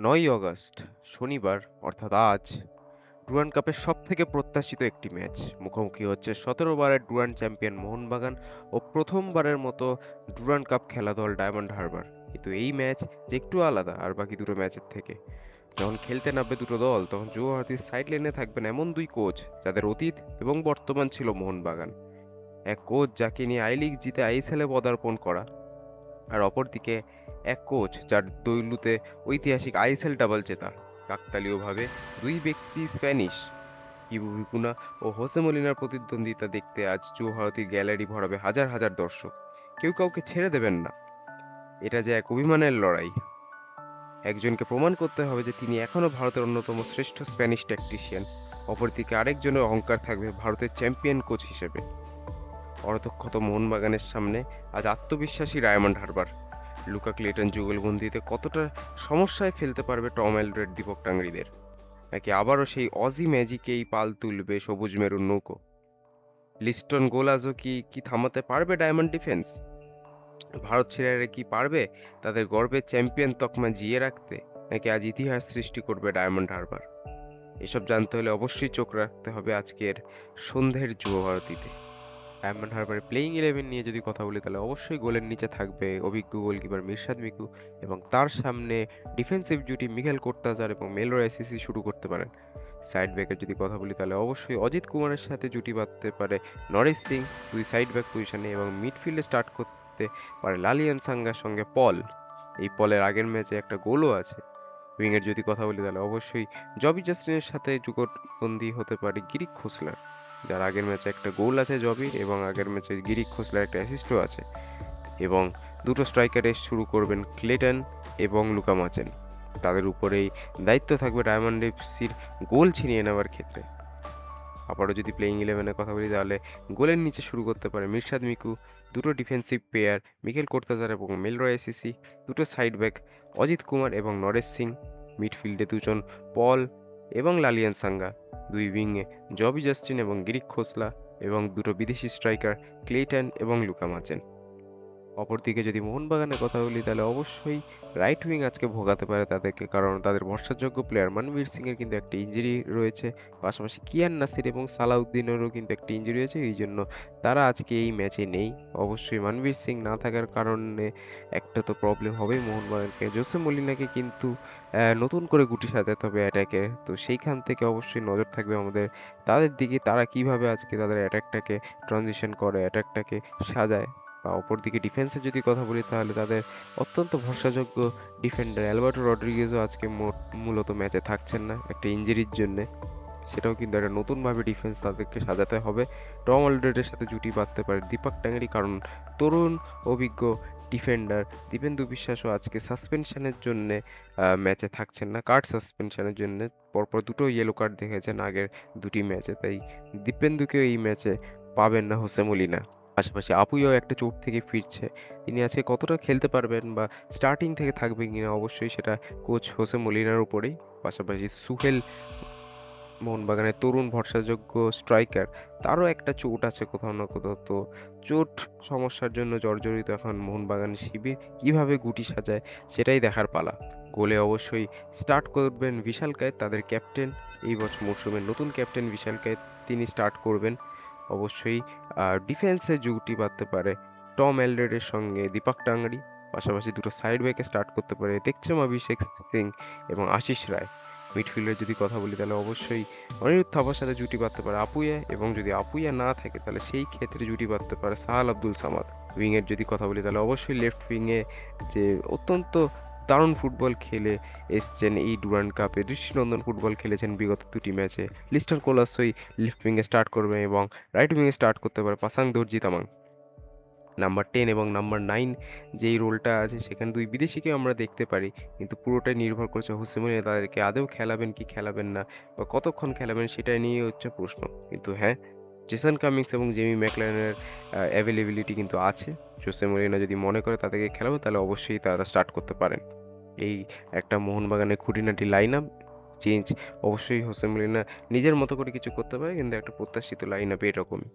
নয়ই অগস্ট, শনিবার, অর্থাৎ আজ ডুরান্ড কাপের সব থেকে প্রত্যাশিত একটি ম্যাচ। মুখোমুখি হচ্ছে সতেরো বারের ডুরান্ড চ্যাম্পিয়ন মোহনবাগান ও প্রথমবারের মতো ডুরান্ড কাপ খেলা দল ডায়মন্ড হারবার। কিন্তু এই ম্যাচ যে একটু আলাদা আর বাকি দুটো ম্যাচের থেকে। যখন খেলতে নামবে দুটো দল, তখন যুবভারতীর সাইড লেনে থাকবেন এমন দুই কোচ যাদের অতীত এবং বর্তমান ছিল মোহনবাগান। এক কোচ যাকে নিয়ে আই লিগ জিতে আইএসএলে পদার্পণ করা অপরদিকে এক কোচ যার দৈলুতে ঐতিহাসিক আইএসএল ডাবল জেতা। কাকতালীয়ভাবে দুই ব্যক্তি স্প্যানিশ। ইবু ভিকুনা ও হোসে মলিনার প্রতিদ্বন্দ্বিতা দেখতে আজ যুবভারতীর গ্যালারি ভরাবে হাজার হাজার দর্শক। কেউ কাউকে ছেড়ে দেবেন না। এটা যে এক অভিমানের লড়াই। একজনকে প্রমাণ করতে হবে যে তিনি এখনও ভারতের অন্যতম শ্রেষ্ঠ স্প্যানিশ ট্যাকটিশিয়ান। অপরদিকে আরেকজনের অহংকার থাকবে ভারতের চ্যাম্পিয়ন কোচ হিসেবে। অরতক্ষত মোহনবাগানের সামনে আজ আত্মবিশ্বাসী ডায়মন্ড হারবার। লুকা ক্লেটন যুগলবন্দিতে কতটা সমস্যায় ফেলতে পারবে টম এলড্রেড দীপক টাংরিদের? নাকি আবারও সেই অজি ম্যাজিকেই পাল তুলবে সবুজ মেরুর নৌকো? লিস্টন গোলাজও কি কি থামাতে পারবে ডায়মন্ড ডিফেন্স? ভারত ছেলেরা কি পারবে তাদের গর্বের চ্যাম্পিয়ন তকমা জিয়ে রাখতে? নাকি আজ ইতিহাস সৃষ্টি করবে ডায়মন্ড হারবার? এসব জানতে হলে অবশ্যই চোখ রাখতে হবে আজকের সন্ধ্যের যুব ভারতীতে। ডায়মন্ড হারবারের প্লেইং ইলেভেন নিয়ে যদি কথা বলি, তাহলে অবশ্যই গোলের নিচে থাকবে অভিজ্ঞ গোলকিপার মিরশাদ মিকু এবং তার সামনে ডিফেন্সিভ জুটি মিখেল কোর্তাজার এবং মেলোর এসিসি শুরু করতে পারেন। সাইড ব্যাকের যদি কথা বলি, তাহলে অবশ্যই অজিত কুমারের সাথে জুটি বাঁধতে পারে নরেশ সিং দুই সাইড ব্যাক পজিশনে এবং মিডফিল্ডে স্টার্ট করতে পারে লালিয়ান সাঙ্গার সঙ্গে পল। এই পলের আগের ম্যাচে একটা গোলও আছে। উইংয়ের যদি কথা বলি, তাহলে অবশ্যই জবি জাস্টিনের সাথে যুগবন্দী হতে পারে গিরিক খোসলার। যার আগের ম্যাচে একটা গোল আছে জবির এবং আগের ম্যাচে গিরিক খোসলার একটা অ্যাসিস্টও আছে। এবং দুটো স্ট্রাইকারে শুরু করবেন ক্লেটন এবং লুকা মাচেন। তাদের উপরেই দায়িত্ব থাকবে ডায়মন্ড এফসির গোল ছিনিয়ে নেওয়ার ক্ষেত্রে। আবারও যদি প্লেইং ইলেভেনের কথা বলি, তাহলে গোলের নিচে শুরু করতে পারে মিরশাদ মিকু, দুটো ডিফেন্সিভ প্লেয়ার মিকেল কোর্তাজার এবং মেলরয় এসিসি, দুটো সাইড ব্যাক অজিত কুমার এবং নরেশ সিং। মিডফিল্ডে দুজন পল এবং লালিয়ান সাঙ্গা। দুই উইংয়ে জবি জাস্টিন এবং গিরিক খোসলা এবং দুটো বিদেশি স্ট্রাইকার ক্লেটন এবং লুকা মাচেন। অপরদিকে যদি মোহনবাগানের কথা বলি, তাহলে অবশ্যই রাইট উইং আজকে ভোগাতে পারে তাদেরকে, কারণ তাদের ভরসাযোগ্য প্লেয়ার মানবীর সিং এর কিন্তু একটা ইঞ্জুরি রয়েছে। পাশাপাশি কিয়ান নাসির এবং সালাউদ্দিনেরও কিন্তু একটা ইঞ্জুরি রয়েছে, এই জন্য তারা আজকে এই ম্যাচে নেই। অবশ্যই মানবীর সিং না থাকার কারণে একটা তো প্রবলেম হবেই মোহনবাগানকে। জোসে মলিনাকে কিন্তু নতুন করে গুটি সাজাতে হবে অ্যাটাকে তো সেইখান থেকে অবশ্যই নজর থাকবে আমাদের। তাদের দিকে তারা কীভাবে আজকে তাদের অ্যাটাকটাকে ট্রানজিশন করে অ্যাটাকটাকে সাজায়। বা অপরদিকে ডিফেন্সের যদি কথা বলি, তাহলে তাদের অত্যন্ত ভরসাযোগ্য ডিফেন্ডার অ্যালবার্টো রড্রিগেজও আজকে মূলত ম্যাচে থাকছেন না, একটা ইঞ্জুরির জন্যে। সেটাও কিন্তু একটা নতুনভাবে ডিফেন্স তাদেরকে সাজাতে হবে। টম অলড্রেডের সাথে জুটি বাঁধতে পারে দীপক ট্যাঙ্গারি কারণ তরুণ, অভিজ্ঞ ডিফেন্ডার দীপেন্দু বিশ্বাসও আজকে সাসপেনশনের জন্য ম্যাচে থাকছেন না। কার্ড সাসপেনশনের জন্য পরপর দুটো ইয়েলো কার্ড দেখেছেন আগের দুটি ম্যাচে তাই দীপেন্দুকেও এই ম্যাচে পাবেন না হোসেমলিনা পাশাপাশি আপুইও একটা চোট থেকে ফিরছে। তিনি আজকে কতটা খেলতে পারবেন বা স্টার্টিং থেকে থাকবেন কিনা অবশ্যই সেটা কোচ হোসে মলিনার উপরেই। পাশাপাশি সুহেল মোহনবাগানের তরুণ ভরসাযোগ্য স্ট্রাইকার তারও একটা চোট আছে কোথাও না কোথাও। তো চোট সমস্যার জন্য জর্জরিত এখন মোহনবাগান শিবির। কীভাবে গুটি সাজায় সেটাই দেখার পালা। গোলে অবশ্যই স্টার্ট করবেন বিশাল কায়েত, তাদের ক্যাপ্টেন এই বছর মরশুমের নতুন ক্যাপ্টেন বিশাল কায়েত, তিনি স্টার্ট করবেন। অবশ্যই ডিফেন্সে জুটি বাঁধতে পারে। টম এলডেডের সঙ্গে দীপক টাঙ্গারি পাশাপাশি দুটো সাইড ব্যাকে স্টার্ট করতে পারে দেখছেন অভিষেক সিং এবং আশিস রায়। মিডফিল্ডের যদি কথা বলি, তাহলে অবশ্যই অনিরুদ্ধ থাপার সাথে জুটি বাঁধতে পারে আপুইয়া এবং যদি আপুইয়া না থাকে, তাহলে সেই ক্ষেত্রে জুটি বাঁধতে পারে সাহাল আব্দুল সামাদ। উইংয়ের যদি কথা বলি, তাহলে অবশ্যই লেফট উইংয়ে যে অত্যন্ত দারুণ ফুটবল খেলে এসছেন এই ডুরান্ড কাপে। দৃষ্টিনন্দন ফুটবল খেলেছেন বিগত দুটি ম্যাচে। লিস্টার কোলাসই লেফট উইংয়ে স্টার্ট করবে এবং রাইট উইংয়ে স্টার্ট করতে পারে পাসাং দর্জি তামাং। নাম্বার টেন এবং নাম্বার নাইন যেই রোলটা আছে, সেখানে দুই বিদেশিকে আমরা দেখতে পারি, কিন্তু পুরোটাই নির্ভর করছে হোসেমনিয়া তাদেরকে আদৌ খেলাবেন কি খেলাবেন না বা কতক্ষণ খেলাবেন সেটা নিয়ে হচ্ছে প্রশ্ন। কিন্তু হ্যাঁ জেসন কামিংস এবং জেমি ম্যাকলাইনের অ্যাভেলেবিলিটি কিন্তু আছে। জোসে মরিনা যদি মনে করে তাদেরকে খেলাবে, তাহলে অবশ্যই তারা স্টার্ট করতে পারেন। এই একটা মোহনবাগানের খুঁটিনাটি লাইন আপ চেঞ্জ অবশ্যই হোসেন মলিনা নিজের মতো করে কিছু করতে পারে, কিন্তু একটা প্রত্যাশিত লাইন আপ এরকমই।